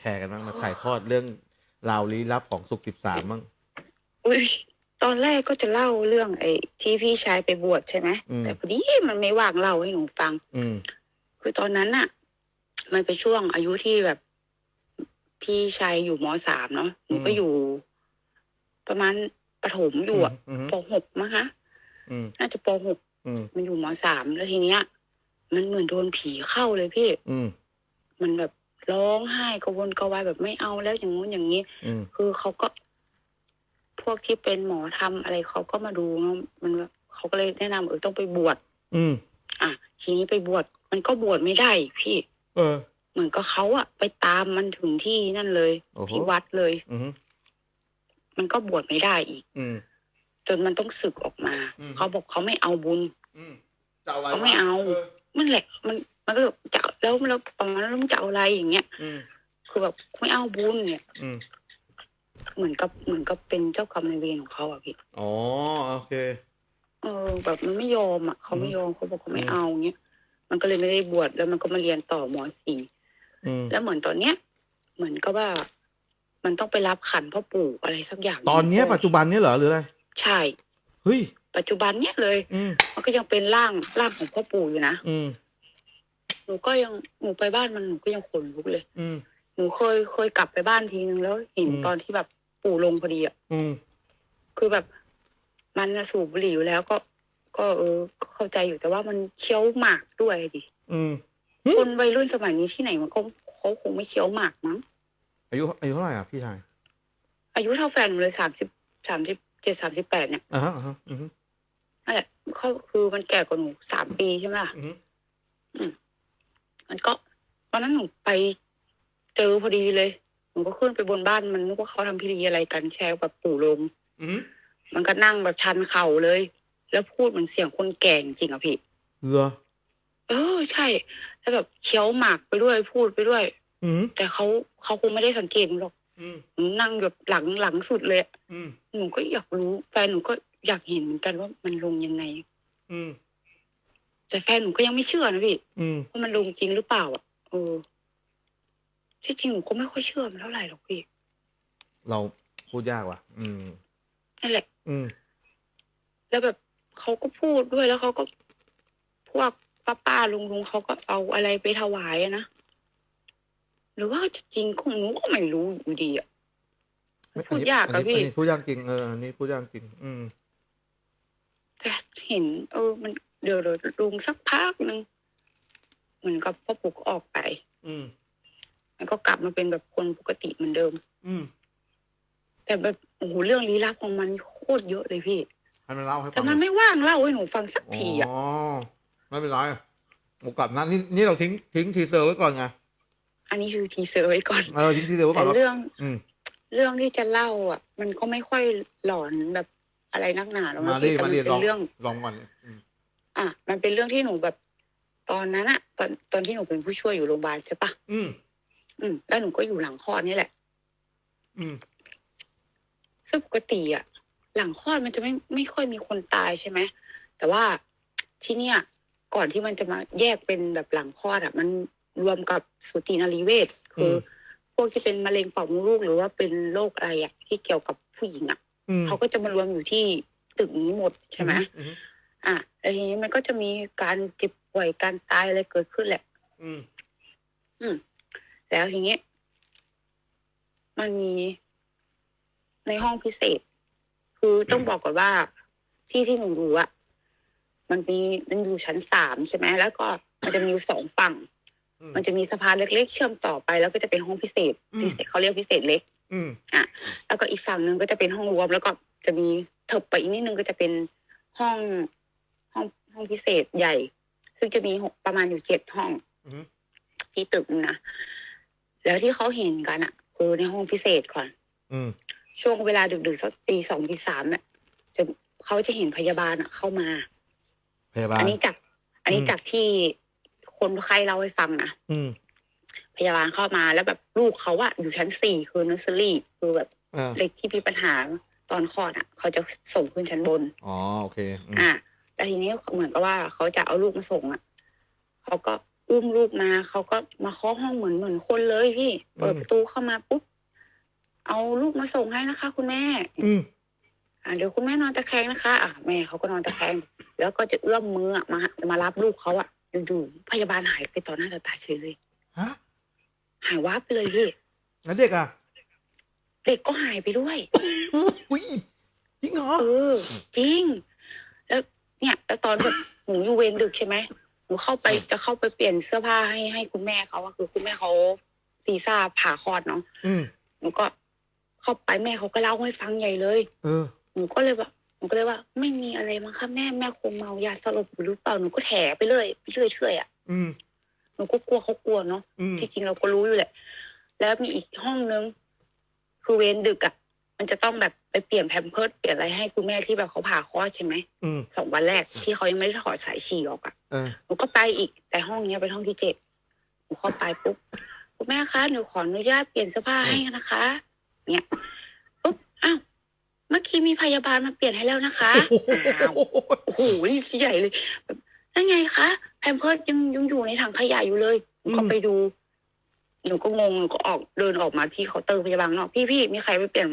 แชร์กันบ้างมาถ่ายทอดเรื่องราวลี้ลับของสุขสิบสามบ้างอุ้ยตอนแรกก็จะเล่าเรื่องไอ้ที่พี่ชายไปบวชใช่ไหมอืม แต่พอดีมันไม่ว่างเล่าให้หนูฟัง อืม คือตอนนั้นน่ะ มันเป็นช่วงอายุที่แบบ พี่ชายอยู่มสามเนาะหนูก็อืม อยู่ ประมาณประถมอยู่อะอืมปหกมั้งคะอืมน่าจะปหกอืมมันอยู่มสามแล้วทีเนี้ย มันเหมือนโดนผีเข้าเลยพี่ อืมมันแบบ ร้องไห้กระวนกระวายแบบไม่เอาแล้วอย่างงู้นอย่างนี้ อืม คือเขาก็ พวกที่เป็นหมอทำอะไรเขาก็มาดูเนอะมันแบบเขาก็เลยแนะนำเออต้องไปบวชอืม อะ ทีนี้ไปบวชมันก็บวชไม่ได้พี่ เออ เหมือนก็เขาอะไปตามมันถึงที่นั่นเลยโอ้โห ที่วัดเลย อืมมันก็บวชไม่ได้อีก อืม จนมันต้องศึกออกมา อืม เขาบอกเขาไม่เอาบุญ อืมจะอะไรเขาไม่เอา มันแหละ มัน มันก็แบบจะเอาแล้วแล้วประมาณนั้นแล้วมึงจะเอาอะไรอย่างเงี้ยอืมคือแบบไม่เอาบุญเนี่ย อืมเหมือนกับเหมือนกับเป็นเจ้ากรรมนายเวรของเขาอะพี่อ๋อโอเค เออ แบบมันไม่ยอมอะเขาไม่ยอมเขาบอกเขาไม่อืมเอาเงี้ยมันก็เลยไม่ได้บวชแล้วมันก็มาเรียนต่อมสี่อืมแล้วเหมือนตอนเนี้ย เหมือนกับว่า มันต้องไปรับขันพ่อปู่อะไรสักอย่างตอนเนี้ยปัจจุบันเนี้ยเหรอหรืออะไรใช่ เฮ้ย ปัจจุบันเนี้ยเลย อืมมันก็ยังเป็นร่างร่างของพ่อปู่อยู่นะ อืม หนูก็ยังหนูไปบ้านมันหนูก็ยังขนลุกเลย อืม หนูเคยเคยกลับไปบ้านทีนึงแล้วเห็นอืม ตอนที่แบบปู่ลงพอดีอะอืม คือแบบ มันน่ะสูบบุหรี่อยู่แล้วก็ ก็เออก็เข้าใจอยู่แต่ว่ามันเคี้ยวหมากด้วยดิอืมหึคนวัยรุ่นสมัยนี้ที่ไหนมันก็เขาคงไม่เคี้ยวหมากมั้งอายุอายุเท่าไหร่อะพี่ชายอายุเท่าแฟนหนูเลยสามสิบสามสิบเจ็ดสามสิบแปดเนี่ยอ่าฮะอ่าฮะอืมนั่นแหละเขาคือมันแก่กว่าหนูสามปีใช่ไหมล่ะ อืมมั นก็วันนั้นหนูไปเจอพอดีเลยหนูก็ขึ้นไปบนบ้านมันนึกว่าเขาทำพิธีอะไรกันแชร์แบบปู่ลง อืมมันก็นั่งแบบชันเข่าเลย แล้วพูดเหมือนเสียงคนแก่จริงๆอะพี่ เหรอเออใช่ แล้วแบบเคี้ยวหมากไปด้วยพูดไปด้วย อืมแต่เขาเขาคงไม่ได้สังเกตหนูหรอกอืมหนูนั่งแบบหลังหลังสุดเลยอะอืมหนูก็อยากรู้แฟนหนูก็อยากเห็นเหมือนกันว่ามันลงยังไง อืม แต่แฟนหนูก็ยังไม่เชื่อนะพี่อืม ว่ามันลงจริงหรือเปล่าอะเออที่จริงหนูก็ไม่ค่อยเชื่อมันเท่าไหร่หรอกพี่เราพูดยากว่ะ อืม นั่นแหละ อืม แล้วแบบเขาก็พูดด้วยแล้วเขาก็พวกป้าป้าลุงลุงเขาก็เอาอะไรไปถวายอะนะหรือว่าจะจริงของหนูก็ไม่รู้อยู่ดีอะพูดยากอะนนี้พี่ อันนี้พูดยากจริงเอออันนี้พูดยากจริง อืม แต่เห็น เออ มัน เดี๋ยวเดี๋ยวลุงสักพักหนึ่งเหมือนกับพ่อปู่ก็ออกไป อืมมันก็กลับมาเป็นแบบคนปกติเหมือนเดิม อืม แต่แบบโอ้โหเรื่องลี้ลับของมันโคตรเยอะเลยพี่ ให้มันเล่าให้ฟังแต่มันไม่ว่างเล่าให้หนูฟังสักทีอะอ๋อไม่เป็นไรโอกาสนั้นนี่นี่เราทิ้งทิ้งทีเซอร์ไว้ก่อนไงอันนี้คือทีเซอร์ไว้ก่อนเออทิ้งทีเซอร์ไว้ก่แต่อนแล้วเรื่อง อืม เรื่องที่จะเล่า อะ มันก็ไม่ค่อยหลอนแบบอะไรนักหนาหรอกมานะดิพี่แต่มามันดิเป็ลองนเรื่องลองก่อนอืม อะ มันเป็นเรื่องที่หนูแบบ ตอนนั้นอะตอนตอนที่หนูเป็นผู้ช่วยอยู่โรงพยาบาลใช่ปะอืม อืม แล้วหนูก็อยู่หลังคลอดนี่แหละ อืม ซึ่งปกติอะหลังคลอดมันจะไม่ไม่ค่อยมีคนตายใช่ไหมแต่ว่าที่เนี่ย ก่อนที่มันจะมาแยกเป็นแบบหลังคลอดอะมันรวมกับสูตินารีเวชคือ พวกที่เป็นมะเร็งปากมดลูกหรือว่าเป็นโรคอะไรอะที่เกี่ยวกับผู้หญิงอะอืมเขาก็จะมารวมอยู่ที่ตึกนี้หมดใช่ไหมอืม อะแล้วทีนี้มันก็จะมีการเจ็บป่วยการตายอะไรเกิดขึ้นแหละ อืมแล้วทีนี้มันมีในห้องพิเศษ คือต้องบอกก่อนว่าที่ที่หนูดูอะมันมีมันอยู่ชั้นสามใช่ไหมแล้วก็มันจะมีอยู่สองฝั่ง อืม มันจะมีสะพานเล็กๆ เชื่อมต่อไป แล้วก็จะเป็นห้องพิเศษอืม พิเศษเขาเรียกพิเศษเล็ก อืมแล้วก็อีกฝั่งหนึ่งก็จะเป็นห้องรวม แล้วก็จะมีเถิบไปอีกนิดนึงก็จะเป็นห้องห้ องห้องพิเศษใหญ่ ซึ่งจะมีหกประมาณอยู่เจ็ดห้องอืมที่ตึกนึงนะแล้วที่เขาเห็นกันอะคือในห้องพิเศษก่อน อืมช่วงเวลาดึกๆสักตีสองตีสามเนี่ยจะเขาจะเห็นพยาบาลอะ เข้ามา พยาบาลอันนี้จาก อันนี้อืมจากที่คนไข้เล่าให้ฟังนะอืมพยาบาลเข้ามาแล้วแบบลูกเขาอะอยู่ชั้นสี่คือเนอร์เซอรี่คือแบบอ่าเด็กที่มีปัญหาตอนคลอดอะเขาจะส่งขึ้นชั้นบน อ๋อโอเคอืมอะ แล้วทีนี้เหมือนกับว่าเขาจะเอาลูกมาส่งอะเขาก็อุ้มลูกมาเขาก็มาเคาะห้องเหมือนเหมือนคนเลยพี่เปิดประตูเข้ามาปุ๊บเอาลูกมาส่งให้นะคะ คุณแม่ อืมอ่าเดี๋ยวคุณแม่นอนตะแคงนะคะ อะแม่เขาก็นอนตะแคงแล้วก็จะเอื้อมมืออะมามารับลูกเขาอะอยู่ๆพยาบาลหายไปต่อหน้าต่อตาเฉยเลยฮะหายวับไปเลยพี่แล้วเด็กอะเด็กก็หายไปด้วย อุ้ยจริงเหรอเออ จริงแล้ว เนี่ยแล้วตอนแบบหนูอยู่เวรดึกใช่ไหมหนูเข้าไปจะเข้าไปเปลี่ยนเสื้อผ้าให้ให้คุณแม่เขาอะคือคุณแม่เขาตีซ่าผ่าคลอดเนาะอืมหนูก็เข้าไปแม่เขาก็เล่าให้ฟังใหญ่เลย เออ หนูก็เลยว่าหนูก็เลยว่า ไม่มีอะไรมั้งคะแม่แม่คงเมายาสลบอยู่หรือเปล่าหนูก็แถไปเลยไปเรื่อยเรื่อยๆอะอืมหนูก็กลัวเขากลัวเนาะอืมที่จริงเราก็รู้อยู่แหละ แล้วมีอีกห้องนึงคือเวรดึกอะ่ะ มันจะต้องแบบ ไปเปลี่ยนแพมเพิร์ดเปลี่ยนอะไรให้คุณแม่ที่แบบเขาผ่าคลอดใช่ไหมอืมสองวันแรกที่เขายังไม่ได้ถอดสายฉี่ออกอะ่ะเออหนูก็ไปอีกแต่ห้องเนี้ยเป็นห้องที่เจ็ดหนูเข้าไปปุ๊บคุณแม่คะหนูขออนุญาตเปลี่ยนเสื้อผ้าให้นะคะเนี่ยปุ๊บอ้าวเมื่อกี้มีพยาบาลมาเปลี่ยนให้แล้วนะคะอ้าว โอ้โหนี่ใหญ่เลยแบบนั่นไงคะแพมเพิร์ดยังยังอยู่ในถังขยะอยู่เลยหนูก็อืมไปดู หนูก็งงหนูก็ออกเดินออกมาที่เคาน์เตอร์พยาบาลเนาะพี่พี่มีใครไปเปลี่ยน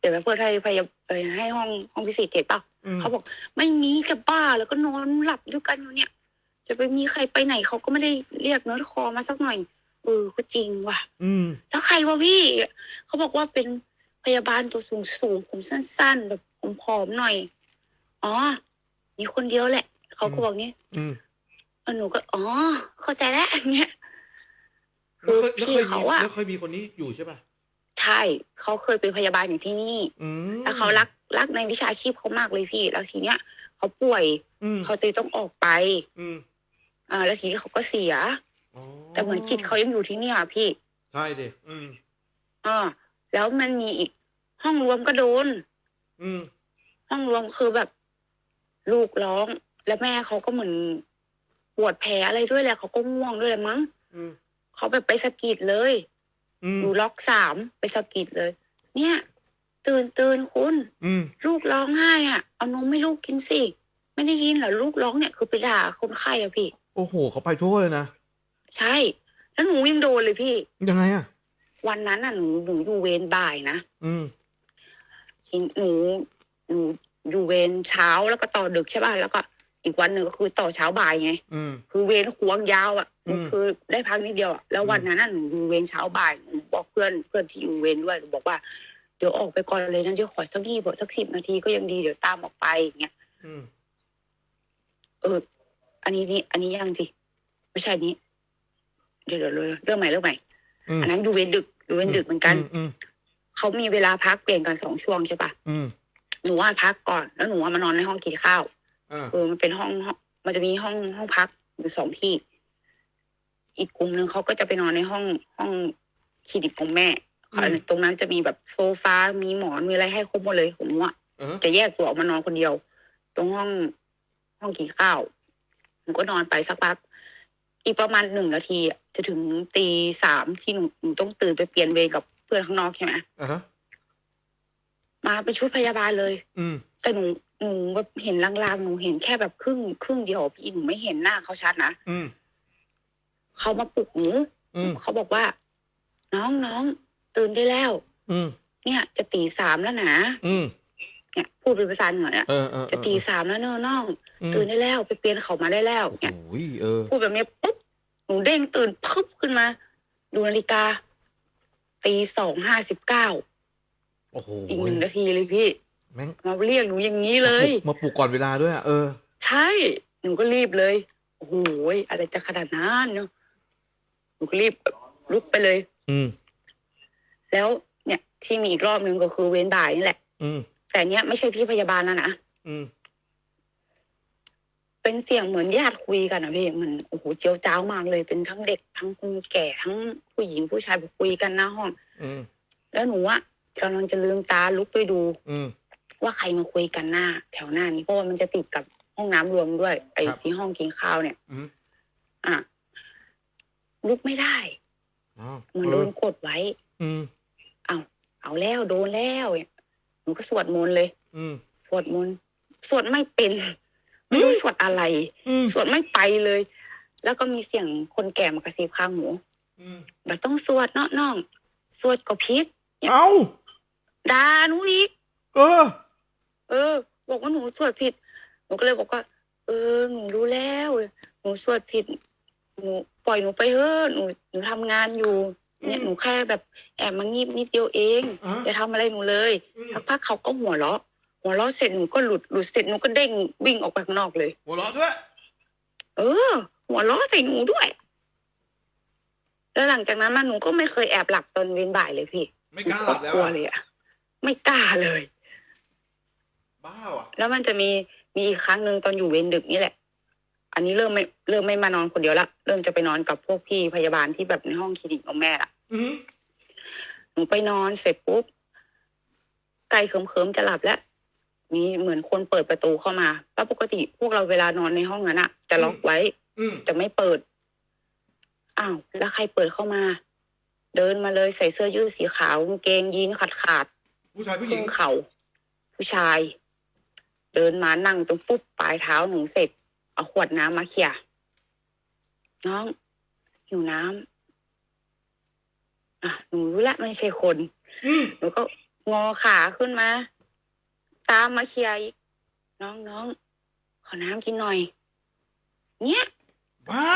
เปลี่ยนแพมเพิร์ดให้พยาเอ่อให้ห้องห้องพิเศษเจ็ดเปล่าอืมเขาบอก ไม่มีกับบ้าแล้วก็นอนหลับด้วยกันอยู่เนี่ย จะไปมีใครไปไหนเขาก็ไม่ได้เรียกเนื้อคอมาสักหน่อยเออก็จริงว่ะ อืม แล้วใครวะพี่ เขาบอกว่าเป็นพยาบาลตัวสูงสูงๆผมสั้น ๆ แบบผอมๆหน่อย อ๋อ มีคนเดียวแหละ เขาก็บอกนี้อืมเออหนูก็ อ๋อ เข้าใจแล้วอย่างเงี้ย แล้วเคยแล้วพี่เคยมีเขาอะแล้วเคยมีคนนี้อยู่ใช่ป่ะ ใช่เขาเคยเป็นพยาบาลอยู่ที่นี่อืม แล้วเขารักรักในวิชาชีพเขามากเลยพี่ แล้วทีเนี้ยเขาป่วยอืม เขาเลยต้องออกไปอืมอ่าแล้วทีนี้เขาก็เสีย อ๋อแต่เหมือนจิตเขายังอยู่ที่เนี่ยพี่ใช่ดิอืม อ่าแล้วมันมีอีกห้องรวมก็โดน อืม ห้องรวมคือแบบ ลูกร้อง แล้วแม่เขาก็เหมือนปวดแผลอะไรด้วยแหละเขาก็ง่วงด้วยแหละมั้งอืม เขาแบบไปสะกิดเลย อืมอยู่ล็อกสามไปสะกิดเลย เนี่ย ตื่นตื่นคุณ อืม ลูกร้องไห้อะ เอานมให้ลูกกินสิ ไม่ได้ยินเหรอลูกร้องเนี่ยคือไปด่าคนไข้อะพี่ โอ้โห เขาไปทั่วเลยนะ ใช่ แล้วหนูยังโดนเลยพี่ ยังไงอะ วันนั้นอะหนูหนูอยู่เวรบ่ายนะอืมทีหนูหนูอยู่เวรเช้าแล้วก็ต่อดึกใช่ป่ะแล้วก็ อีกวันหนึ่งก็คือต่อเช้าบ่ายไง อืม คือเวรควงยาวอะอืม คือได้พักนิดเดียวอะแล้ววันอืมนั้นน่ะหนูอยู่เวรเช้าบ่ายหนูบอกเพื่อนเพื่อนที่อยู่เวรด้วยหนูบอกว่าเดี๋ยวออกไปก่อนเลยนะเดี๋ยวขอสักยี่บสักสิบนาทีก็ยังดีเดี๋ยวตามออกไปอย่างเงี้ยอืมเออ อันนี้นี่อันนี้ยังสิไม่ใช่อันนี้เดี๋ยวเดี๋ยวเรื่องใหม่เรื่องใหม่อืมอันนั้นอยู่เวรดึกอยู่เวรดึกเหมือนกันอืมเขามีเวลาพักเปลี่ยนกันสองช่วงใช่ปะอืมหนูว่าพักก่อนแล้วหนูว่ามานอนในห้องกินข้าวอ่า เออมันเป็นห้องห้อง มันจะมีห้องห้องพักอยู่สองที่ อีกกลุ่มหนึ่งเขาก็จะไปนอนในห้องห้องคลินิกของแม่เขาตรงนั้นจะมีแบบโซฟา มีหมอน มีอะไรให้ครบหมดเลยผมว่าเออจะแยกตัวออกมานอนคนเดียว ตรงห้องห้องกินข้าวหนูก็นอนไปสักพัก อีกประมาณหนึ่งนาทีอะจะถึงตีสามที่หนูหนูต้องตื่นไปเปลี่ยนเวรกับเพื่อนข้างนอกใช่ไหมอ่าฮะมาเป็นชุดพยาบาลเลย อืมแต่หนู หนูแบบเห็นลางๆหนูเห็นแค่แบบครึ่งครึ่งเดียวอะพี่หนูไม่เห็นหน้าเขาชัดนะอืมเขามาปลุกหนูอืมเขาบอกว่า น้องน้องตื่นได้แล้ว อืมเนี่ย จะตีสามแล้วนะอืมเนี่ย พูดเป็นภาษาเหนือเนี่ยเออเออจะตีสามแล้วเนอะน้องอืมตื่นได้แล้ว ไปเปลี่ยนเขามาได้แล้วโอ้เนี่ยโหเออ พูดแบบนี้ปุ๊บหนูเด้งตื่นพึบขึ้นมา ดูนาฬิกาตีสองห้าสิบเก้าโอ้โหอีกหนึ่งนาทีเลยพี่ แม่งมาเรียกหนูอย่างนี้เลย มาปลุกก่อนเวลาด้วยอะเออ ใช่ หนูก็รีบเลย โอ้โหยอะไรจะขนาดนั้นเนาะหนูก็รีบลุกไปเลย อืม แล้วเนี่ยที่มีอีกรอบนึงก็คือเว้นบ่ายนี่แหละ อืม แต่เนี้ยไม่ใช่พี่พยาบาลแล้วนะ อืม เป็นเสียงเหมือนญาติคุยกันนะพี่มันโอ้โหเจียวจ้าวมากเลยเป็นทั้งเด็กทั้งคนแก่ทั้งผู้หญิงผู้ชายคุยกันหน้าห้อง อืม แล้วหนูอะกำลังจะลืมตาลุกไปดู อืม ว่าใครมาคุยกันหน้า แถวหน้านี้เพราะว่ามันจะติดกับห้องน้ำรวมด้วย ไอ้ครับที่ห้องกินข้าวเนี่ยอืมอะลุกไม่ได้อ๋อเหมือนโดนกดไว้ อืมเอาแล้วโดนแล้วเนี่ยหนูก็สวดมนต์เลย อืมสวดมนต์สวดไม่เป็นไม่รู้สวดอะไรอืมสวดไม่ไปเลย แล้วก็มีเสียงคนแก่มากระซิบข้างหูอืมบัต้องสวดเนาะน้องสวดก็พิษเอ้าด่าหนูอีก เออ เออ บอกว่าหนูสวดผิด หนูก็เลยบอกว่า เออ หนูรู้แล้ว หนูสวดผิด หนูปล่อยหนูไปเถอะหนูหนูทำงานอยู่ เนี่ยอืมหนูแค่แบบแอบมางีบนิดเดียวเองอะอย่าทำอะไรหนูเลยอืมสักพักเขาก็หัวเราะหัวเราะเสร็จหนูก็หลุดหลุดเสร็จหนูก็เด้งวิ่งออกไปข้างนอกเลย หัวเราะด้วย เออ หัวเราะใส่หนูด้วย แล้วหลังจากนั้นมาหนูก็ไม่เคยแอบหลับตอนเวนบ่ายเลยพี่ไม่กล้าหลับแล้วกลัวอะเลยอะไม่กล้าเลย บ้าว่ะแล้วมันจะมีมีอีกครั้งหนึ่งตอนอยู่เวรดึกนี่แหละ อันนี้เริ่มไม่เริ่มไม่มานอนคนเดียวละเริ่มจะไปนอนกับพวกพี่พยาบาลที่แบบในห้องคลินิกของแม่ละอืมหนูไปนอนเสร็จปุ๊บไกลเขิมๆจะหลับแล้วมีเหมือนคนเปิดประตูเข้ามาเพราะปกติพวกเราเวลานอนในห้องนั้นอะจะล็อกไว้ อืมจะไม่เปิด อ้าวแล้วใครเปิดเข้ามา เดินมาเลยใส่เสื้อยืดสีขาวกางเกงยีนขาดขาดๆผู้ชายผู้หคญิรึ่งงเข่า ผู้ชาย เดินมานั่งตรงฟุบปลายเท้าหนูเสร็จ เอาขวดน้ำมาเขี่ยน้องหิวน้ำอะหนูรู้ละไม่ใช่คนอืมหนูก็งอขาขึ้นมา ตามมาเขี่ยอีก น้องน้องขอน้ำกินหน่อย เนี้ยบ้า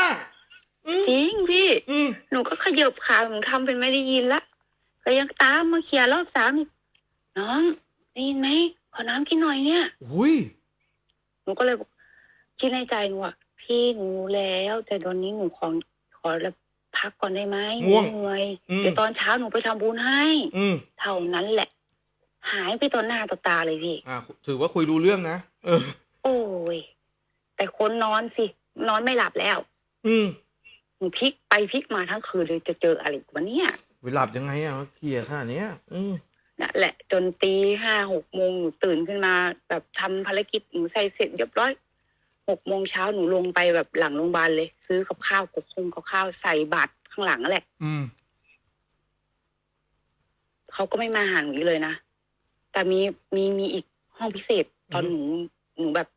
อืมจริงพี่อืมหนูก็ขยับขาหนูทำเป็นไม่ได้ยินละก็ยังตามมาเขี่ยรอบสามอีกน้องได้ยินไหม ขอน้ำกินหน่อยเนี่ย อุ้ยหนูก็เลยบอกคิดในใจหนูว่าพี่หนูรู้แล้ว แต่ตอนนี้หนูขอขอแล้วพักก่อนได้ไหมหนูง่วงเหนื่อยอืมเดี๋ยวตอนเช้าหนูไปทำบุญให้ อืมเท่านั้นแหละ หายไปต่อหน้าต่อตาเลยพี่ อ่าถือว่าคุยรู้เรื่องนะเออ โอ้ย แต่คนนอนสิ นอนไม่หลับแล้วอืมหนูพลิกไปพลิกมาทั้งคืนเลยจะเจออะไรวะเนี่ยไปหลับยังไงอะเคลียร์ขนาดเนี้ย อืม นั่นแหละจนตีห้าหกโมงหนูตื่นขึ้นมา แบบทำภารกิจหนูใส่เสร็จเรียบร้อยหกโมงเช้าหนูลงไปแบบหลังโรงพยาบาลเลย ซื้อกับข้าวกับคงกับข้าวใส่บาตรข้างหลังนั่นแหละ อืมเขาก็ไม่มาหาหนูอีกเลยนะแต่มีมีมีอีกห้องพิเศษ ตอนหนูหนูแบบ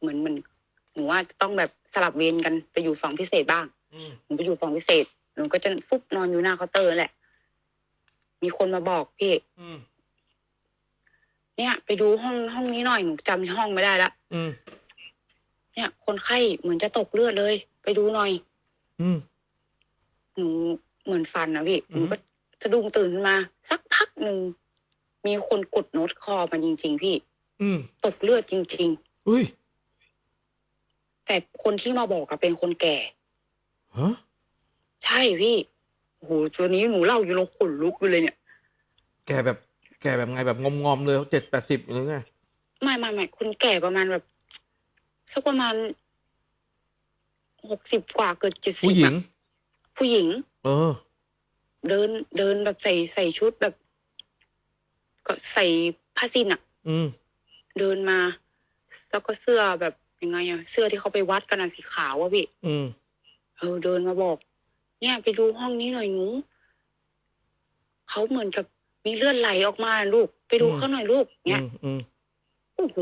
เหมือนเหมันหนูว่าจะต้องแบบสลับเวรกันไปอยู่ฝั่งพิเศษบ้างอืมหนูไปอยู่ฝั่งพิเศษหนูก็จะฟุบนอนอยู่หน้าเคาน์เตอร์นั่นแหละ มีคนมาบอกพี่อืมเนี่ย ไปดูห้องห้องนี้หน่อยหนูจำห้องไม่ได้ละอืมเนี่ย คนไข้เหมือนจะตกเลือดเลย ไปดูหน่อย อืม หนูเหมือนฟันนะพี่อืหอฮึ นูก็สะดุ้งตื่นขึ้นมา สักพักหนึ่งมีคนกดโน้ตคอมาจริง ๆ พี่ อืมตกเลือดจริง อุ้ยๆ แต่คนที่มาบอกอะเป็นคนแก่ ฮะใช่พี่ โอ้โหตัวนี้หนูเล่าอยู่แล้วขนลุกไปเลยเนี่ย แกแบบแกแบบไงแบบงอมงอมๆเลยเจ็ดแปดสิบหรือไงไม่ไม่ไม่คนแก่ประมาณแบบสักประมาณหกสิบกว่าเกิดเจ็ดสิบผู้หญิง ผู้หญิง เออ เดินเดินแบบใส่ใส่ชุดแบบ ก็ใส่ผ้าสิ้นอะอืมเดินมา แล้วก็เสื้อแบบยังไงอะเสื้อที่เขาไปวัดกันอะสีขาวอะพี่ อืม เออเดินมาบอก เนี่ยไปดูห้องนี้หน่อยหนูเขาเหมือนกับมีเลือดไหลออกมาลูก ไปดูอืมเขาหน่อยลูกอืเนี่ยมอืมโอ้โห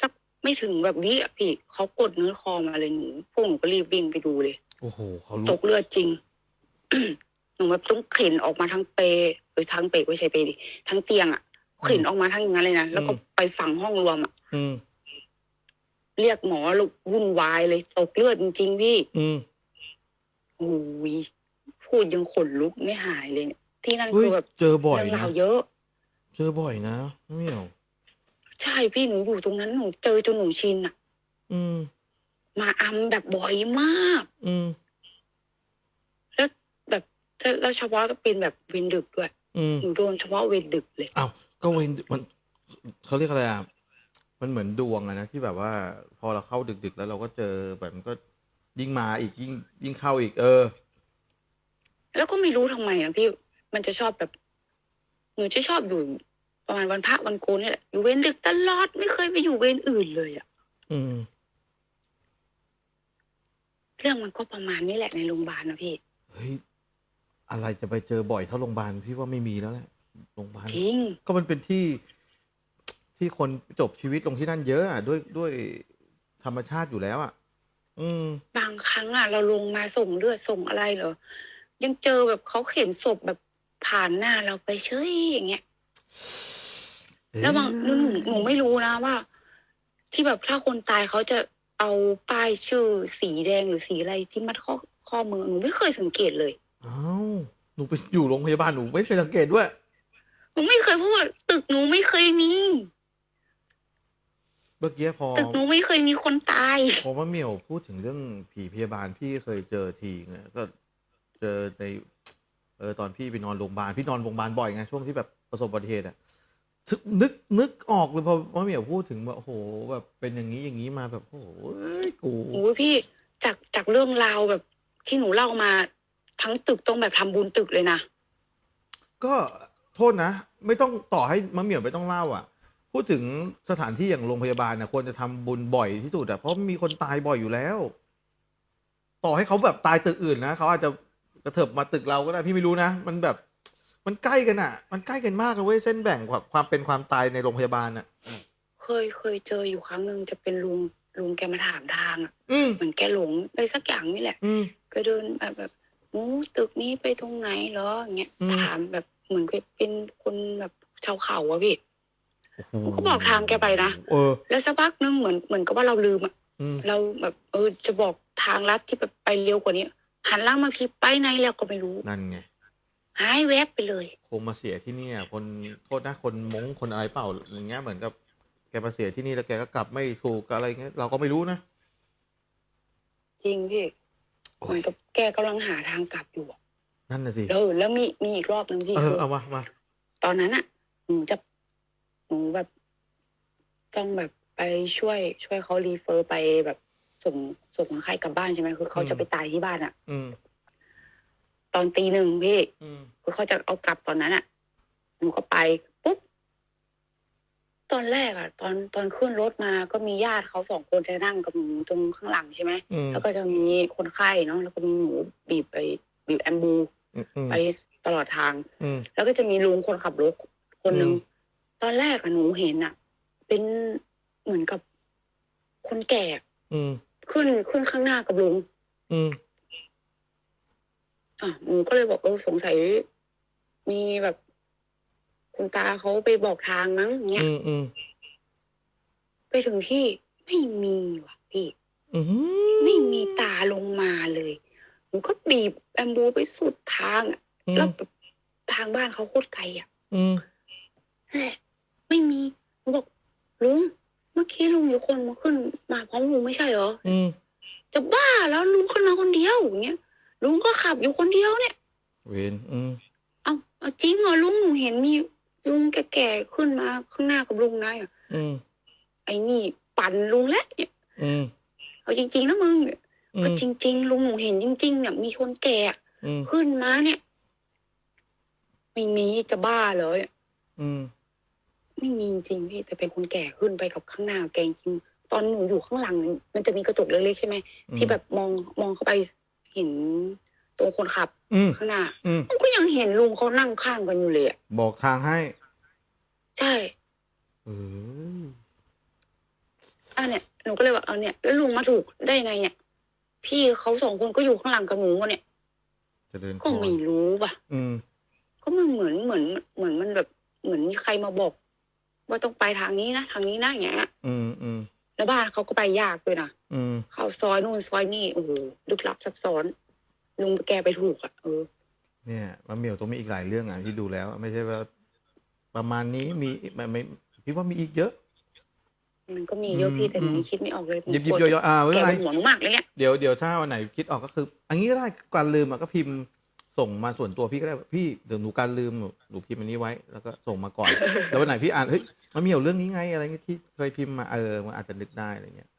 สักไม่ถึงแบบวิอะพี่เขากดเนื้อคอมาเลยหนูพวกหนูก็รีบวิ่งไปดูเลยโอ้โหเขาตลุกกเลือดจริงหนูแบบต้องเข็นออกมาทั้งเปรย์หรือทั้งเปรย์ไม่ใช่เปรย์ดิทั้งเตียงอะเข็นออกมาทั้งอย่างนั้นเลยนะแล้วก็ไปฝังห้องรวมอะอืมเรียกหมอลูกวุ่นวายเลยตกเลือดจริงๆพี่อืม โอ้ยพูดยังขนลุกไม่หายเลยเนี่ยที่นั่นเฮ้คืยอแบบเจอบ่อยเรื่องนะ ราวเยอะ เจอบ่อยนะไม่เหรอใช่พี่หนูอยู่ตรงนั้นหนูเจอจนหนูชินอะอืม มาอำแบบบ่อยมาก อืม แล้วแบบแล้วเฉพาะก็เป็นแบบเวรดึกด้วยอืมหนูโดนเฉพาะเวรดึกเลย อ้าวก็เวนมันเขาเรียกอะไรอะมันเหมือนดวงอะนะที่แบบว่า พอเราเข้าดึก ๆ แล้วเราก็เจอแบบมันก็ ยิ่งมาอีกยิ่งยิ่งเข้าอีก เออ แล้วก็ไม่รู้ทำไมนะพี่มันจะชอบแบบหนูจะชอบอยู่ประมาณวันพระวันโกนนี่แหละอยู่เวรดึกตลอดไม่เคยไปอยู่เวรอื่นเลยอะอืม เรื่องมันก็ประมาณนี้แหละในโรงพยาบาลนะพี่เฮ้ย อะไรจะไปเจอบ่อยเท่าโรงพยาบาลพี่ว่าไม่มีแล้วแหละโรงพยาบาลจริงก็มันเป็นที่ ที่คนจบชีวิตลงที่นั่นเยอะอะด้วยด้วยธรรมชาติอยู่แล้วอะ อืม บางครั้งอะ เราลงมาส่งเลือดส่งอะไรเหรอ ยังเจอแบบเขาเข็นศพแบบผ่านหน้าเราไปเฉยอย่างเงี้ย แล้วบางหนูหนูไม่รู้นะว่า ที่แบบถ้าคนตายเขาจะเอาป้ายชื่อสีแดงหรือสีอะไรที่มัดข้อข้อมือหนูไม่เคยสังเกตเลยอ้าวหนูไปอยู่โรงพยาบาลหนูไม่เคยสังเกตด้วย หนูไม่เคยเพราะว่าตึกหนูไม่เคยมีเมื่อกี้พอตึกหนูไม่เคยมีคนตาย พอมะเหมียวพูดถึงเรื่องผีพยาบาลพี่เคยเจอทีเนี่ยก็เจอในเออตอนพี่ไปนอนโรงพยาบาลพี่นอนโรงพยาบาลบ่อยไงช่วงที่แบบประสบอุบัติเหตุอะทึกนึกนึกออกเลยพอมะเหมียวพูดถึงแบบโอ้โหแบบเป็นอย่างนี้อย่างนี้มาแบบโอ้โหเอ้ยกูโอ้ยพี่จากจากเรื่องราวแบบที่หนูเล่ามาทั้งตึกต้องแบบทำบุญตึกเลยนะก็โทษนะ ไม่ต้องต่อให้มะเหมียวไม่ต้องเล่าอะ พูดถึงสถานที่อย่างโรงพยาบาลนะควรจะทำบุญบ่อยที่สุดอะเพราะมีคนตายบ่อยอยู่แล้ว ต่อให้เขาแบบตายตึกอื่นนะเขาอาจจะกระเถิบมาตึกเราก็ได้พี่ไม่รู้นะ มันแบบ มันใกล้กันอะมันใกล้กันมากเลยเว้ยเส้นแบ่งความความเป็นความตายในโรงพยาบาลอะเคยเคยเจออยู่ครั้งหนึ่งจะเป็นลุงลุงแกมาถามทางอะอืมเหมือนแกหลงไปสักอย่างนี่แหละอืม ก็เดินแบบแบบหนูตึกนี้ไปตรงไหนเหรออย่างเงี้ยอืม ถามแบบเหมือนเป็นคนแบบชาวเขาอะพี่โอ้โห ก็บอกทางแกไปนะเออ แล้วสักพักนึงเหมือนเหมือนกับว่าเราลืมอะอืมเราแบบเออจะบอกทางลัดที่แบบไปเร็วกว่านี้หันหล่างมาพีไปไหนแล้วก็ไม่รู้นั่นไง หายแวบไปเลย คงมาเสียที่เนี่ย คนโทษนะคนมงคนอะไรเปล่าอย่างเงี้ยเหมือนกับแกมาเสียที่นี่แล้วแกก็กลับไม่ถูกอะไรเงี้ยเราก็ไม่รู้นะจริงพี่โอ้เหมืยอนกับแกกำลังหาทางกลับอยู่อะนั่นน่ะสิเออแล้วมีมีอีกรอบหนึ่งพี่เอคืออเอามามาตอนนั้นอะหนูจะห นูแบบต้องแบบไปช่วย ช่วยเขารีเฟอร์ไปแบบส่งส่งคนไข้กลับบ้านใช่ไหมคือเขาจะไปตายที่บ้านอะอืม ตอนตีหนึ่งพี่อืม คือเขาจะเอากลับตอนนั้นอะหนูก็ไปปุ๊บตอนแรกอะตอนตอนขึ้นรถมาก็มีญาติเขาสองคนจะนั่งกับหนูตรงข้างหลังใช่ไหมอืมแล้วก็จะมีคนไข้เนาะแล้วก็มีหนูบีบไปบีบแอมบู อืมอืมไปตลอดทาง อืม แล้วก็จะมีลุงคนขับรถคนหนึ่งอืมต อนแรกอะหนูเห็นอะเป็นเหมือนกับคนแก่อืม ขึ้นขึ้นข้างหน้ากับลุงอืม อะหนูก็เลยบอกเออสงสัย มีแบบ คุณตาเขาไปบอกทางมั้งเงี้ย อืมอืมไปถึงที่ไม่มีว่ะพี่ อืมไม่มีตาลงมาเลย หนูก็บีบแอมบูไปสุดทางอะอืแล้วมแบบทางบ้านเขาโคตรไกลอะอืม นั่นแหละ ไม่มีหนูบอกลุงเมื่อกี้ลุงอยู่คนมาขึ้นมาพร้อมลุงไม่ใช่เหรออืมจะบ้าแล้วลุงขึ้นมาคนเดียวอย่างเงี้ยลุงก็ขับอยู่คนเดียวเนี่ยเวนอืมเอาเอาจริงเหรอลุงหนูเห็นมีลุงแก่ๆขึ้นมาข้างหน้ากับลุงนะอะอืมไอ้นี่ปั่นลุงแล้วเนี่ยอืมเอาจริงๆนะมึงเนี่ยอืก็มจริง ๆ ลุงหนูเห็นจริง ๆ เนี่ยมีคนแก่อืมขึ้นมาเนี่ยไม่มีจะบ้าเหรออืม ไม่มีจริงพี่แต่เป็นคนแก่ขึ้นไปกับข้างหน้าแกจริงตอนหนูอยู่ข้างหลัง มันจะมีกระจกเล็กๆใช่ไหมที่แบบมองมองเข้าไปเห็นตรงคนขับอืมข้างหน้าอืมมันก็ยังเห็นลุงเขานั่งข้างกันอยู่เลยอะบอกทางให้ ใช่เอออะเนี่ยหนูก็เลยว่าเอาเนี่ยแล้วลุงมาถูกได้ไงเนี่ย พี่เขาสองคนก็อยู่ข้างหลังกับหนูเนี่ยเจะเดินก็ไม่รู้ป่ะอืมก็มันเหมือนเหมือนเหมือนมันแบบเหมือนมีใครมาบอก ว่าต้องไปทางนี้นะทางนี้นะอย่างเงี้ยอืมอืมแล้วบ้านเขาก็ไปยากด้วยนะอืมเข้าซอยนู่นซอยนี่โอ้โหลึกลับซับซ้อน ลุงแกไปถูกอะเออ เนี่ยมะเหมียวต้องมีอีกหลายเรื่องอะที่ดูแล้ว ไม่ใช่ว่า ประมาณนี้มีไม่ไม่พี่ว่ามีอีกเยอะ มันก็มีเยอะพี่แต่หนูอืมคิดไม่ออกเลยยิบยิบย่อยๆอ่าไม่แกเป็นไรเป็นห่วงหนูมากเลยเนี่ย เดี๋ยวเดี๋ยวถ้าวันไหนคิดออกก็คือ อันนี้ก็ได้การลืมอะก็พิมพ์ ส่งมาส่วนตัวพี่ก็ได้พี่เดี๋ยวหนูการลืมหนูหนูพิมพ์อันนี้ไว้ แล้วก็ส่งมาก่อน แล้ววันไหนพี่อ่านเฮ้ยมันมีอยู่เรื่องนี้ไงอะไรเงี้ยที่เคยพิมพ์มาเออมันอาจจะนึกได้อะไรเงี้ย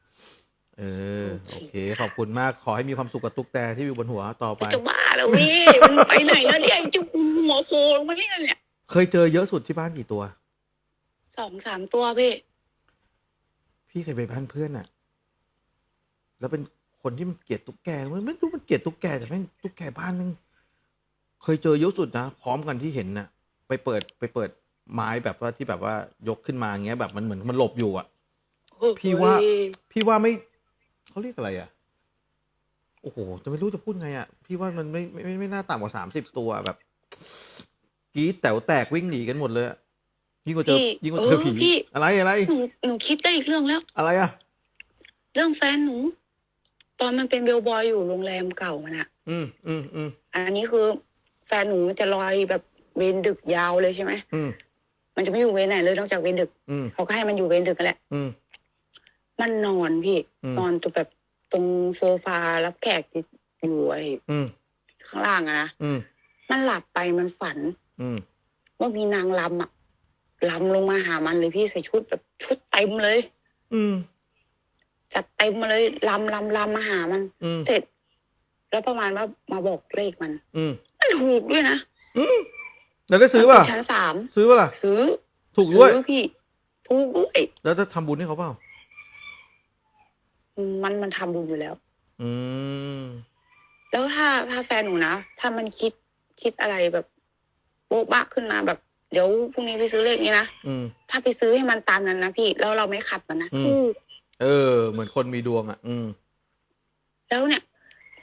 เออโอเค ขอบคุณมากขอให้มีความสุขกับตุ๊กแตที่อยู่บนหัวต่อไปจะบ้าแล้วพี่มันไปไหนแล้วเนี่ยจะหัวโผล่ลงมาเนี่ยเนี่ยเคยเจอเยอะสุดที่บ้านกี่ตัวสองสามตัวพี่พี่เคยไปบ้านเพื่อนอะแล้วเป็นคนที่มันเกลียดตุ๊กแกมันไม่รู้มันเกลียดตุ๊กแกแต่แม่งตุ๊กแกบ้านนึง เคยเจอเยอะสุดนะ พร้อมกันที่เห็นน่ะ ไปเปิดไปเปิดไม้แบบว่าที่แบบว่ายกขึ้นมาอย่างเงี้ยแบบมันเหมือนมันหลบอยู่อะพี่ว่า พี่ว่าไม่เขาเรียกอะไรอะโอ้โหจะไม่รู้จะพูดไงอะ พี่ว่ามันไม่ไม่ไม่ไม่น่าต่ำกว่าสามสิบตัวแบบกรีดแต๋วแตกวิ่งหนีกันหมดเลยอะยิ่งกว่าเจอพี่ยิ่งกว่าเจอเออผีพี่ อะไรอะไร หนูหนูคิดได้อีกเรื่องแล้ว อะไรอะเรื่องแฟนหนู ตอนมันเป็นเบลบอยอยู่โรงแรมเก่ามันอะอืมอืมอืมอันนี้คือ แฟนหนูมันจะลอยแบบเวรดึกยาวเลยใช่ไหมอืม มันจะไม่อยู่เวรไหนเลยนอกจากเวรดึกอืม เขาก็ให้มันอยู่เวรดึกกันแหละ อืม มันนอนพี่อืม นอนตัวแบบตรงโซฟารับแขกที่อยู่ไอ้อืม ข้างล่างอะนะอืม มันหลับไปมันฝัน อืม ว่ามีนางลำอะลำลงมาหามันเลยพี่ใส่ชุดแบบชุดเต็มเลยอืม จัดเต็มมาเลยลำลำลำมาหามัน อืม เสร็จ แล้วประมาณว่ามาบอกเลขมัน อืม มันถูกด้วยนะแล้วได้ซื้อป่ะ ชั้นสามซื้อป่ะล่ะ ซื้อถูกด้วย ซื้อพี่ ถูกด้วย แล้วจะทำบุญให้เขาเปล่า มันมันทำบุญอยู่แล้ว อืม แล้วถ้าถ้าแฟนหนูนะ ถ้ามันคิดคิดอะไรแบบ โบ๊ะบะขึ้นมาแบบ เดี๋ยวพรุ่งนี้ไปซื้อเลขนี้นะ อืม ถ้าไปซื้อให้มันตามนั้นนะพี่ แล้วเราไม่ขัดมันนะอืม ถูกเออ เหมือนคนมีดวงอะ อืม แล้วเนี่ย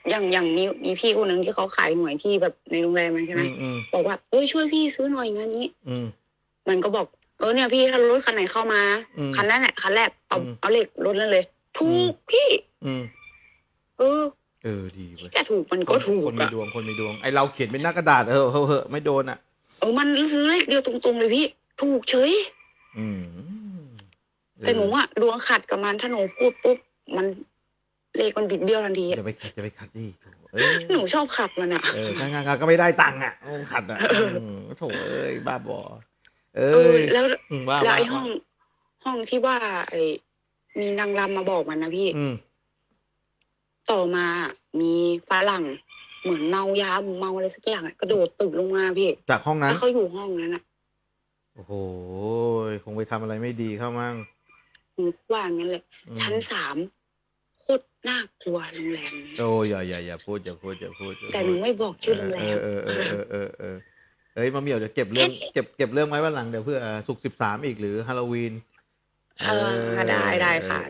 อย่างอย่างมีมีพี่คนหนึ่งที่เขาขายหวยที่แบบในโรงแรมมันใช่ไหมอืมอืมบอกว่าเอ้ยช่วยพี่ซื้อหน่อยงานนี้ อืมมันก็บอก เออเนี่ยพี่ถ้ารถคันไหนเข้ามาอืมคันนั้นแหละคันแรกเอาอืมเอาเลขรถนั้นเลย ถูกพี่ อืมเออ เออดีเว้ยแต่ถูกมันก็ถูกคนมีอะดวงคนมีดวงไอเราเขียนเป็นหน้ากระดาษเออเออเออไม่โดนอะเออมันซื้อเลขเดียวตรงๆเลยพี่ ถูกเฉย อืมแต่หนูอะดวงขัดกับมันถ้าหนูพูดปุ๊บมัน เลขมันบิดเบี้ยวทันทีเอออะจะไปขัดจะไปขัดดิโถเออหนูชอบขัดมันอะเอองานงานก็ไม่ได้ตังค์อะต้องขัดอะอืมโถเอ้ยบ้าบอเอเอออแล้วอืมว่าแล้วว่าไอ้ห้อง ห้องที่ว่า ไอ้มีนางรำมาบอกมันนะพี่อืมต่อมามีฝรั่งเหมือนเมายาเมาอะไรสักอย่างอะกระโดดตึกลงมาพี่จากห้องนั้นแล้วเขาอยู่ห้องนั้นอะโอ้โหคงไปทำอะไรไม่ดีเข้ามั่งหนูว่างั้นเลยอืมชั้นสามโคตร น่ากลัวโรงแรมนี้โอ้ยอย่าอย่าอย่าพูดอย่าพูดอย่าพูดอย่าแต่หพูนูดไม่บอกชื่อโรงแรเอมอเออเออเออเออเออเอ้ยมาเหมียวเดี๋ยวเก็บเรื่องเก็บเก็บเรื่องไว้วันหลังเดี๋ยวเพื่อสุกสิบสามอีกหรือฮาโลวีน เออได้ได้ค่ะ